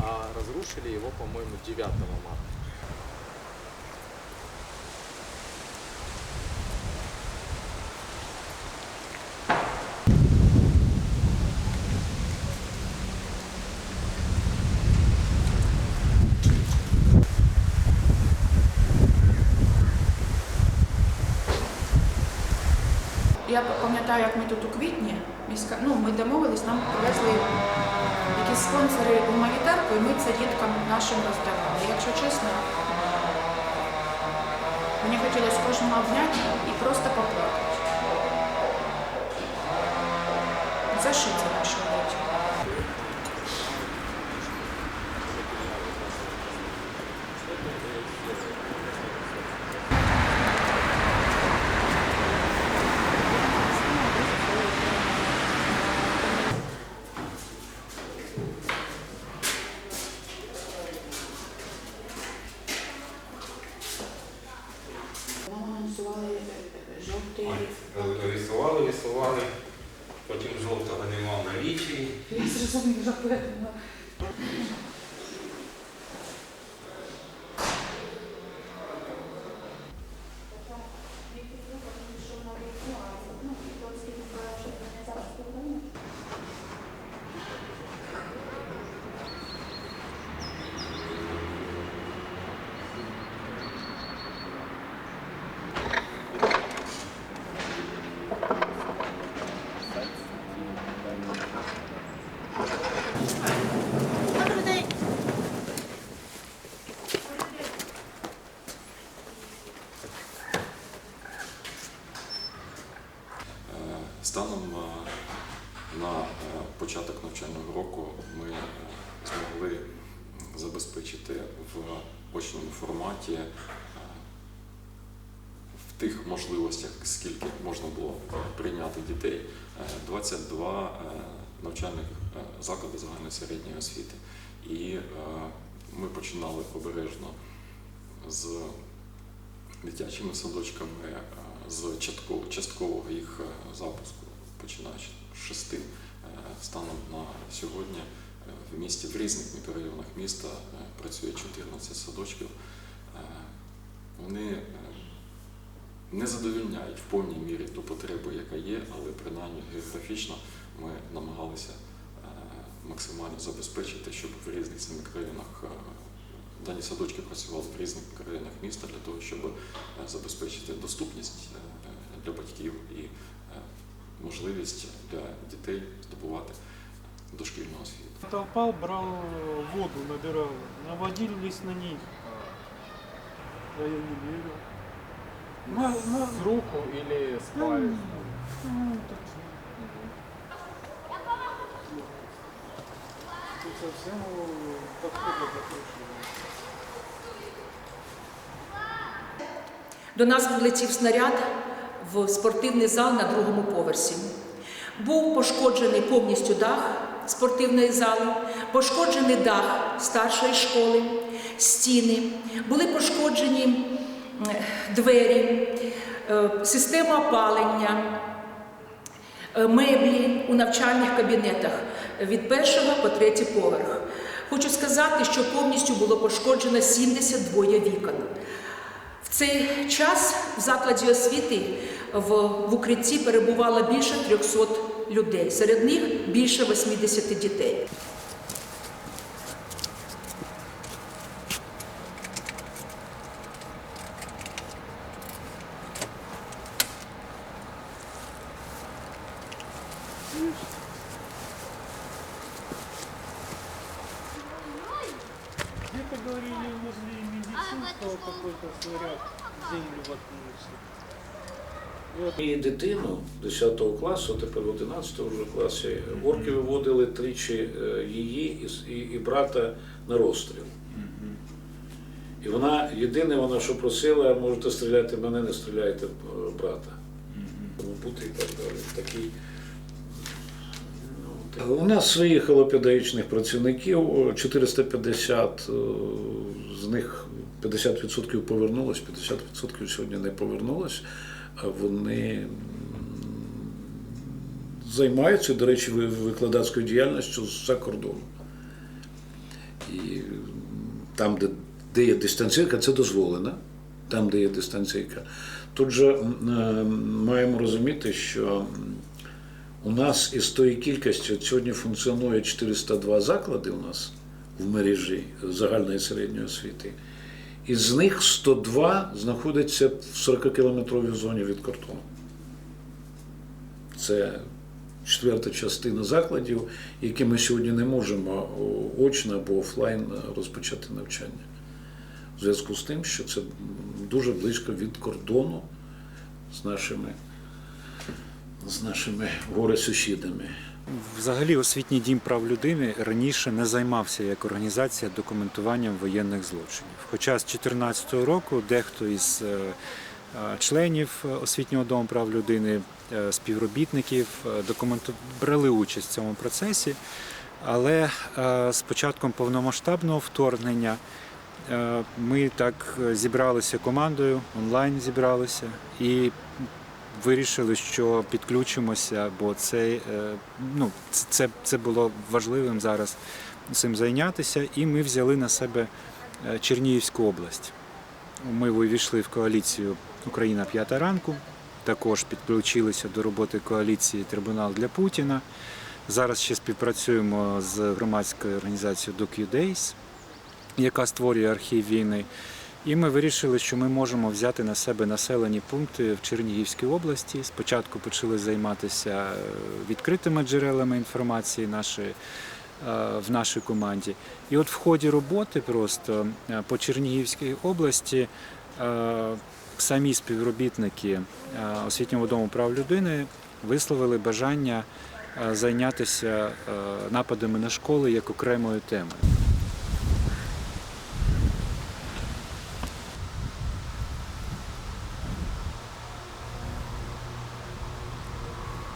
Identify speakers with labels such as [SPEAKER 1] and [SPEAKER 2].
[SPEAKER 1] а разрушили его, по-моему, 9 марта.
[SPEAKER 2] Я пам'ятаю, як ми тут у квітні, міська, ну, ми домовились, нам привезли якісь спонсори гуманітарку, і ми це діткам нашим роздавали. Якщо чесно, мені хотілося кожного обняти і просто поплакати. За що це наші діти?
[SPEAKER 3] Рисували, рисували, потім жовтого нема на вічі.
[SPEAKER 2] Я зрозуміла,
[SPEAKER 4] Станом е, на е, початок навчального року ми е, змогли забезпечити в очному форматі в тих можливостях, скільки можна було прийняти дітей, е, 22 е, навчальних заклади загальної середньої освіти. І ми починали обережно з дитячими садочками з часткового їх запуску, починаючи з шести. Е, Станом на сьогодні е, в місті в різних мікрорайонах міста е, працює 14 садочків. Вони не задовільняють в повній мірі ту потребу, яка є, але принаймні географічно ми намагалися максимально забезпечити, щоб в різних мікрорайонах дані садочки працювали в різних мікрорайонах міста для того, щоб забезпечити доступність для батьків і можливість для дітей здобувати дошкільну освіту.
[SPEAKER 5] Толпа брал воду, набирал, наводились на них. А я не верю. На, на,
[SPEAKER 1] С руку или с палец?
[SPEAKER 5] ну, так, Тут совсем подходит для.
[SPEAKER 6] До нас прилетів снаряд в спортивний зал на другому поверсі. Був пошкоджений повністю дах спортивної зали, пошкоджений дах старшої школи, стіни, були пошкоджені двері, е, система опалення, е, меблі у навчальних кабінетах від першого по третій поверх. Хочу сказати, що повністю було пошкоджено 72 вікон. В цей час в закладі освіти в, в укритті перебувало більше 300 людей, серед них більше 80 дітей.
[SPEAKER 5] Где-то говорили возле медицинского какой-то снаряд в землю воткнулся. И
[SPEAKER 7] І дитину 10 класу, тепер в 11 вже класі, орки виводили тричі е, її і, і, і брата на розстріл. І вона єдине, вона що просила, можете стріляти в мене, не стріляйте в е, брата. Бути і так далі. Такий, ну, У нас виїхало педагогічних працівників 450, е, з них 50% повернулось, 50% сьогодні не повернулось. Вони займаються, до речі, викладацькою діяльністю за кордоном. І там, де, де є дистанційка, це дозволено. Там, де є дистанційка. Тут же е, маємо розуміти, що у нас із тої кількості сьогодні функціонує 402 заклади у нас в мережі загальної середньої освіти. Із них 102 знаходяться в 40-кілометровій зоні від кордону. Це четверта частина закладів, які ми сьогодні не можемо очно або офлайн розпочати навчання. В зв'язку з тим, що це дуже близько від кордону з нашими, з нашими горе-сусідами.
[SPEAKER 5] Взагалі, освітній дім прав людини раніше не займався як організація документуванням воєнних злочинів. Хоча з 2014 року дехто із е, е, членів освітнього дому прав людини, е, співробітників документу... брали участь в цьому процесі. Але з початком повномасштабного вторгнення ми так зібралися командою, онлайн зібралися і вирішили, що підключимося, бо це, е, ну, це- це, було важливим зараз цим зайнятися, і ми взяли на себе е, Чернігівську область. Ми увійшли в коаліцію Україна п'ята ранку. Також підключилися до роботи коаліції Трибунал для Путіна. Зараз ще співпрацюємо з громадською організацією DocuDays, яка створює архів війни. І ми вирішили, що ми можемо взяти на себе населені пункти в Чернігівській області. Спочатку почали займатися е, відкритими джерелами інформації нашої, е, в нашій команді. І от в ході роботи просто е, по Чернігівській області самі співробітники освітнього дому прав людини висловили бажання зайнятися нападами на школи як окремою темою.